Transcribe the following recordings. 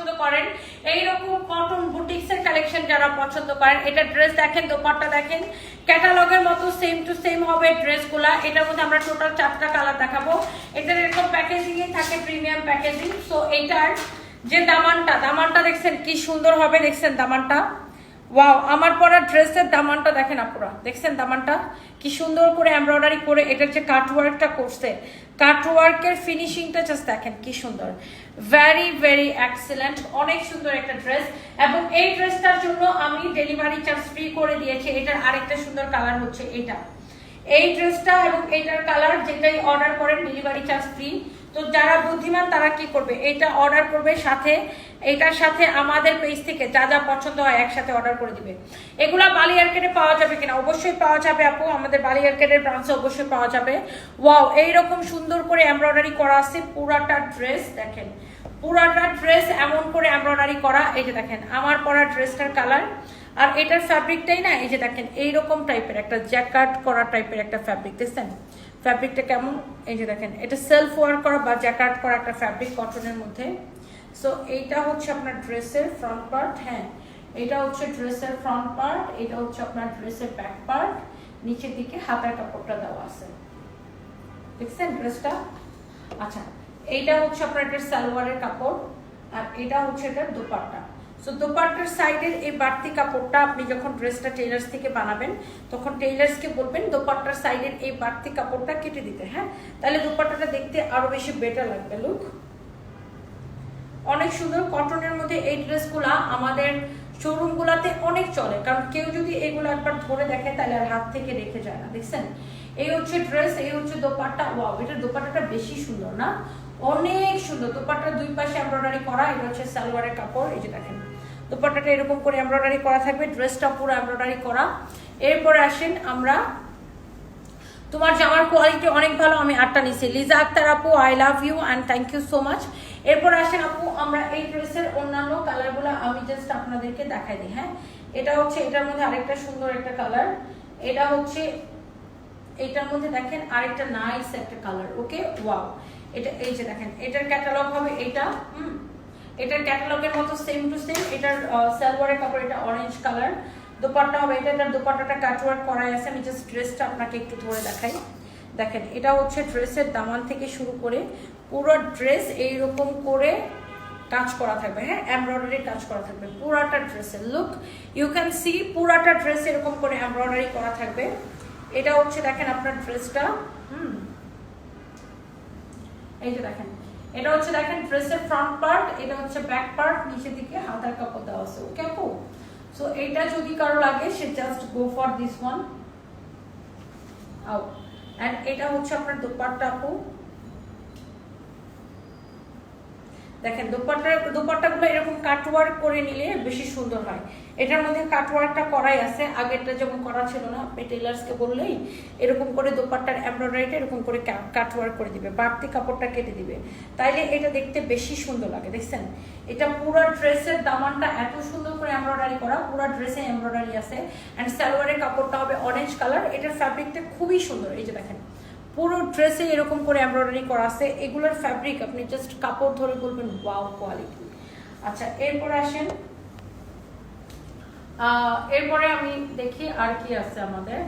পছন্দ করেন। এইরকম কটন বুটিক্সের কালেকশন যারা পছন্দ করেন, এটা ড্রেস দেখেন, দোপাট্টা দেখেন ক্যাটালগের মতো সেম টু সেম হবে ড্রেসগুলা এটার মধ্যে আমরা টোটাল চারটা কালার দেখাবো। এটার এরকম প্যাকেজিং থাকে প্রিমিয়াম প্যাকেজিং সো এটার যে দামানটা দামানটা দেখছেন কি সুন্দর হবে, দেখছেন দামানটা? ওয়াও আমার পরা ড্রেসের দামানটা দেখেন আপুরা। দেখছেন দামানটা? কি সুন্দর করে এমব্রয়ডারি করে এটার যে কাটওয়ার্কটা করছে। কাটওয়ার্কের ফিনিশিংটা জাস্ট দেখেন কি সুন্দর। ভেরি ভেরি এক্সেলেন্ট অনেক সুন্দর একটা ড্রেস এবং এই ড্রেসটার জন্য আমি ডেলিভারি চার্জ ফ্রি করে দিয়েছি। এটার আরেকটা সুন্দর কালার হচ্ছে এটা। এই ড্রেসটা এবং এটার কালার যেটাই অর্ডার করেন ডেলিভারি চার্জ ফ্রি তো যারা বুদ্ধিমান, তারা কি করবে? এটা অর্ডার করবে সাথে, এটার সাথে আমাদের পেজ থেকে যা যা পছন্দ হয় একসাথে অর্ডার করে দিবে। এগুলা বালি আর্কেটে পাওয়া যাবে কিনা? অবশ্যই পাওয়া যাবে আপু। আমাদের বালি আর্কেটের ব্রাঞ্চে অবশ্যই পাওয়া যাবে। ওয়াও এইরকম সুন্দর করে এমব্রয়ডারি করা আছে পুরাটা ড্রেস দেখেন। পুরাটা ড্রেস এমন করে এমব্রয়ডারি করা, এই যে দেখেন, আমার পরা ড্রেসটার কালার আর এটার ফ্যাব্রিকটাই না, এই যে দেখেন, এইরকম টাইপের একটা জ্যাকার্ট করা টাইপের একটা ফ্যাব্রিক দেখছেন? ফ্যাব্রিকটা কেমন? এই যে দেখেন, এটা সেলফ ওয়ার্ক করা বা জ্যাকার্ট করা একটা ফ্যাব্রিক কটনের মধ্যে। সো এইটা হচ্ছে আপনার ড্রেসের ফ্রন্ট পার্ট হ্যাঁ। এটা হচ্ছে ড্রেসের ফ্রন্ট পার্ট এটা হচ্ছে আপনার ড্রেসের ব্যাক পার্ট নিচের দিকে হাতার কাপড়টা দেওয়া আছে। দেখছেন ড্রেসটা আচ্ছা এইটা হচ্ছে আপনার এটার সালোয়ারের কাপড়, আর এটা হচ্ছে এটার দোপাট্টা। সো দোপাট্টার সাইডের এই বাড়তি কাপড়টা আপনি যখন ড্রেসটা টেইলার্স থেকে বানাবেন, তখন টেইলার্সকে বলবেন দোপাট্টার সাইডের এই বাড়তি কাপড়টা কেটে দিতে হ্যাঁ? তাহলে দোপাট্টাটা দেখতে আরও বেশি বেটার লাগবে লুক অনেক সুন্দর কটনের মধ্যে এই ড্রেসগুলা আমাদের শোরুমগুলাতে অনেক চলে, কারণ কেউ যদি এগুলো একবার ধরে দেখে তাহলে আর হাত থেকে রেখে যায় না, দেখছেন? এই হচ্ছে ড্রেস এই হচ্ছে দোপাট্টা ওয়াও এটার দোপাট্টাটা বেশি সুন্দর না? অনেক সুন্দর। দোপাট্টার দুই পাশে এমব্রয়ডারি করা, এটা হচ্ছে সালোয়ারের কাপড়, এই যে দেখেন। দোপাট্টাটা এরকম করে এমব্রয়ডারি করা থাকবে ড্রেসটা পুরো এমব্রয়ডারি করা। এরপরে আসেন আমরা, তোমার জামার কোয়ালিটি অনেক ভালো, আমি আটটা নিছি লিজা আক্তার আপু I love you and thank you so much এরপর আসেন আপু, আমরা এই ড্রেসের অন্যান্য কালারগুলো আমি জাস্ট আপনাদেরকে দেখাই দিই হ্যাঁ? এটা হচ্ছে, এটার মধ্যে আরেকটা সুন্দর একটা কালার এটা হচ্ছে, এটার মধ্যে দেখেন আরেকটা নাইস একটা কালার ওকে ওয়াও এটা, এই যে দেখেন, এটার ক্যাটালগ হবে এটা হুম? এটার ক্যাটালগের মতো সেম টু সেম এটার সালোয়ারের কাপড়, এটা অরেঞ্জ কালার দোপাট্টা হবে এটা, এটার দোপাট্টাটা কাটওয়ার্ক করাই আছে। আমি জাস্ট ড্রেসটা আপনাকে একটু ধরে দেখাই। দেখেন, এটা হচ্ছে ড্রেসের দামান থেকে শুরু করে পুরো ড্রেস এইরকম করে কাজ করা থাকবে। হ্যাঁ এমব্রয়ডারি কাজ করা থাকবে। পুরাটা ড্রেসের লুক ইউ ক্যান সি পুরাটা ড্রেস এরকম করে এমব্রয়ডারি করা থাকবে। এটা হচ্ছে, দেখেন আপনার ড্রেসটা হুম? এই যে দেখেন, এটা হচ্ছে দেখেন ড্রেসের ফ্রন্ট পার্ট এটা হচ্ছে ব্যাক পার্ট নিচের দিকে হাতার কাপড় দেওয়া আছে ওকে আপু? সো এইটা যদি কারও লাগে, সে just go for this one আউ অ্যান্ড এটা হচ্ছে আপনার দোপাট্টা, আপু। দেখেন, দোপাট্টা, দোপাট্টাগুলো এরকম কাটওয়ার্ক করে নিলে বেশি সুন্দর হয়। এটার মধ্যে কাটওয়ার্কটা করাই আছে। আগেরটা যেমন করা ছিল না, আপনি টেলার্সকে বললেই এরকম করে দোপাট্টার এমব্রয়ডারিটা এরকম করে কাটওয়ার্ক করে দিবে, বাড়তি কাপড়টা কেটে দিবে। তাইলে এটা দেখতে বেশি সুন্দর লাগে, দেখছেন? এটা পুরো ড্রেসের দামানটা এত সুন্দর করে এমব্রয়ডারি করা, পুরো ড্রেসে এমব্রয়ডারি আছে। অ্যান্ড সালোয়ারের কাপড়টা হবে অরেঞ্জ কালার এটার ফ্যাব্রিকটা খুবই সুন্দর। এই যে দেখেন পুরো ড্রেসে এরকম করে এমব্রয়ডারি করা আছে, এগুলোর ফ্যাব্রিক আপনি জাস্ট কাপড় ধরে বলবেন ওয়াও কোয়ালিটি আচ্ছা এরপরে আসেন। এরপরে আমি দেখি আর কি আছে আমাদের।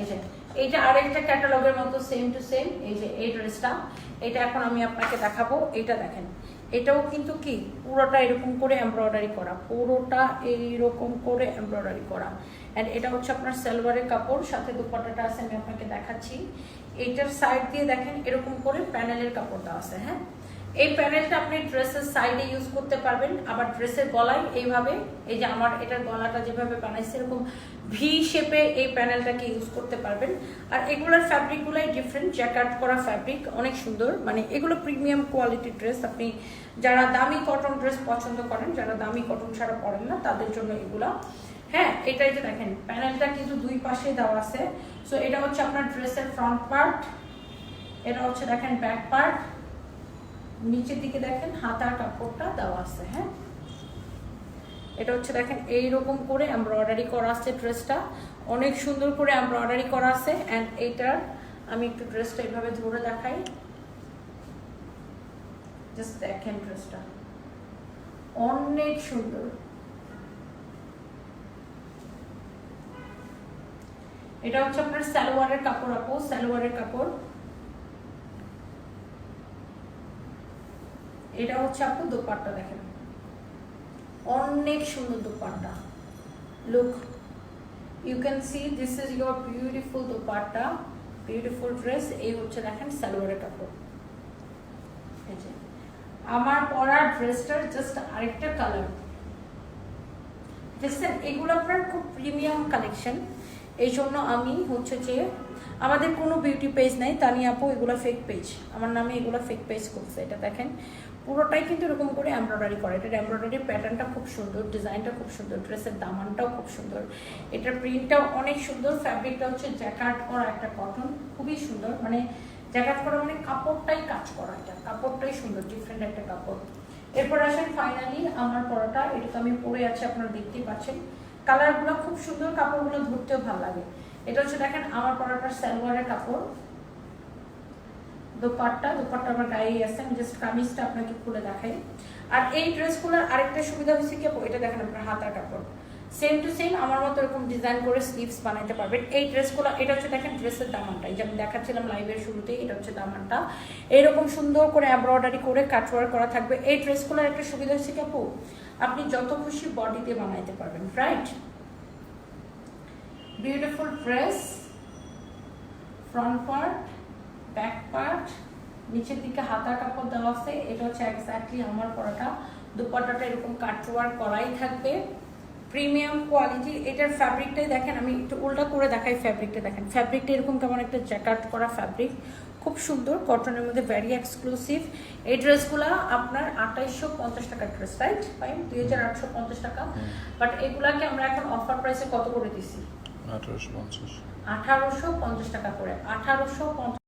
এই যে এইটা আরেকটা ক্যাটালগের মতো সেম টু সেম এই যে এই ড্রেসটা এটা এখন আমি আপনাকে দেখাবো, এটা দেখেন। এটাও কিন্তু কি, পুরোটা এরকম করে এমব্রয়ডারি করা, পুরোটা এইরকম করে এমব্রয়ডারি করা। অ্যান্ড এটা হচ্ছে আপনার সালোয়ারের কাপড়, সাথে দুপাট্টাটা আছে, আমি আপনাকে দেখাচ্ছি। এইটার সাইড দিয়ে দেখেন, এরকম করে প্যানেলের কাপড়টা আছে হ্যাঁ? এই প্যানেলটা আপনি ড্রেসের সাইডে ইউজ করতে পারবেন। আবার ড্রেসের গলায় এইভাবে, এই যে আমার এটার গলাটা যেভাবে বানাইছে, এরকম ভি শেপে এই প্যানেলটাকে ইউজ করতে পারবেন। আর এগুলোর ফ্যাব্রিকগুলোই ডিফারেন্ট জ্যাকার্ট করা ফ্যাব্রিক অনেক সুন্দর। মানে এগুলো প্রিমিয়াম কোয়ালিটির ড্রেস আপনি যারা দামি কটন ড্রেস পছন্দ করেন, যারা দামি কটন ছাড়া পরেন না, তাদের জন্য এগুলা হ্যাঁ এটাই যে দেখেন প্যানেলটা কিন্তু দুই পাশে দেওয়া আছে। সো এটা হচ্ছে আপনার ড্রেসের ফ্রন্ট পার্ট এটা হচ্ছে দেখেন ব্যাক পার্ট নিচের দিকে দেখেন হাতার কাপড়টা দেওয়া আছে হ্যাঁ। এটা হচ্ছে দেখেন এইরকম করে এমব্রয়ডারি করা আছে ড্রেসটা অনেক সুন্দর করে এমব্রয়ডারি করা আছে অ্যান্ড এইটার আমি একটু ড্রেসটা এইভাবে ধরে দেখাই। জাস্ট দেখেন ড্রেসটা অনেক সুন্দর। এটা হচ্ছে আপনার সালোয়ারের কাপড় আপু, সালোয়ারের কাপড়। এটা হচ্ছে আপু দোপাট্টা, দেখেন। অনেক সুন্দর dupatta. Look you can see this is your beautiful dupatta beautiful dress এই হচ্ছে দেখেন সালোয়ারের কাপড়। আমার পরার ড্রেসটার জাস্ট আরেকটা কালার দেখছেন, এগুলো আপনার খুব প্রিমিয়াম কালেকশন এই জন্য আমি হচ্ছে যে আমাদের কোনো বিউটি পেজ নাই, তানি আপু, এগুলো ফেক পেজ আমার নামে এগুলো ফেক পেজ করছে, এটা দেখেন। পুরোটাই কিন্তু এরকম করে এমব্রয়ডারি করে। এটার এমব্রয়ডারি প্যাটার্নটা খুব সুন্দর ডিজাইনটা খুব সুন্দর ড্রেসের দামানটাও খুব সুন্দর। এটার প্রিন্টটাও অনেক সুন্দর ফ্যাব্রিকটা হচ্ছে জ্যাকার্ড করা একটা কটন খুবই সুন্দর। মানে জ্যাকার্ড করা মানে কাপড়টাই কাজ করা এটা, কাপড়টাই সুন্দর ডিফারেন্ট একটা কাপড়। এরপর আসেন ফাইনালি আমার পরাটা এটা তো আমি পরে আছি, আপনারা দেখতেই পাচ্ছেন। কালারগুলো খুব সুন্দর, কাপড়গুলো ধরতেও ভালো লাগে। এটা হচ্ছে দেখেন আমার পরাটার সালোয়ারের কাপড়। দোপাট্টা দোপাট্টা আমার গায়ে আছে, আমি জাস্ট কামিজটা আপনাকে খুলে দেখাই। আর এই ড্রেসগুলোর আরেকটা সুবিধা হচ্ছে কি, এটা দেখেন আপনার হাতার কাপড়। সেম টু সেম আমার মতো এরকম ডিজাইন করে স্লিভস বানাইতে পারবেন। এই ড্রেসগুলো, এটা হচ্ছে দেখেন ড্রেসের দামানটা। এই যে আমি দেখাচ্ছিলাম লাইভের শুরুতেই, এটা হচ্ছে দামানটা। এরকম সুন্দর করে এমব্রয়ডারি করে কাটওয়ার করা থাকবে। এই ড্রেসগুলোর একটা সুবিধা হচ্ছে কি আপু? আপনি যত খুশি বডিতে বানাইতে পারবেন right beautiful dress front part back part নিচের দিকে হাতা কাপড় দেওয়া আছে। এটা হচ্ছে এক্স্যাক্টলি আমার পরাটা। দুপাট্টাটা এরকম কাটওয়ার করাই থাকবে। প্রিমিয়াম কোয়ালিটি এটার ফ্যাব্রিকটাই দেখেন আমি একটু উল্টা করে দেখাই ফ্যাব্রিকটা দেখেন। ফ্যাব্রিকটা এরকম কেমন একটা জ্যাকার্ট করা ফ্যাব্রিক খুব সুন্দর কটনের মধ্যে ভ্যারি এক্সক্লুসিভ এই ড্রেসগুলো আপনার আঠাইশশো পঞ্চাশ টাকার ড্রেস রাইট ফাইন দুই হাজার আটশো পঞ্চাশ টাকা। বাট এগুলাকে আমরা এখন অফার প্রাইসে কত করে দিছি? আঠারোশো পঞ্চাশ। আঠারোশো পঞ্চাশ টাকা করে আঠারোশো পঞ্চাশ